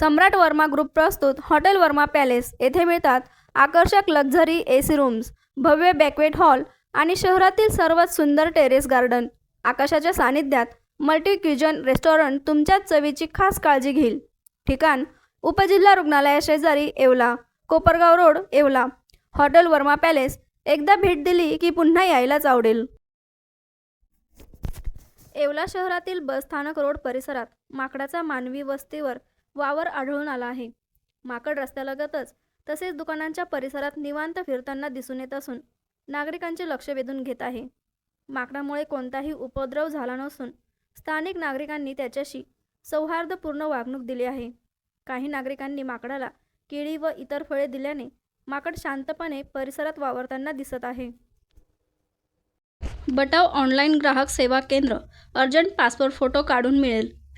सम्राट Verma group प्रस्तुत hotel Verma palace. येथे मिळतात आकर्षक लक्झरी ए सी रूम्स भव्य बॅकवेट हॉल आणि शहरातील सर्वात सुंदर टेरेस गार्डन. आकाशाच्या सानिध्यात मल्टी क्युजन रेस्टॉरंट तुमच्याच चवीची खास काळजी घेईल. ठिकाण उपजिल्हा रुग्णालयाशेजारी Yeola Kopargaon road Yeola. Hotel Verma palace एकदा भेट दिली की पुन्हा यायलाच आवडेल. येवला शहरातील बसस्थानक रोड परिसरात माकडाचा मानवी वस्तीवर वावर आढळून आला आहे. माकड रस्त्यालगतच तसेच दुकानांच्या परिसरात निवांत फिरताना दिसून येत असून नागरिकांचे लक्ष वेधून घेत आहे. माकडामुळे कोणताही उपद्रव झाला नसून स्थानिक नागरिकांनी त्याच्याशी सौहार्दपूर्ण वागणूक दिली आहे. काही नागरिकांनी माकडाला केळी व इतर फळे दिल्याने माकड शांतपणे परिसरात वावरताना दिसत आहे. बटाव ऑनलाईन ग्राहक सेवा केंद्र अर्जंट पासपोर्ट फोटो काढून मिळेल.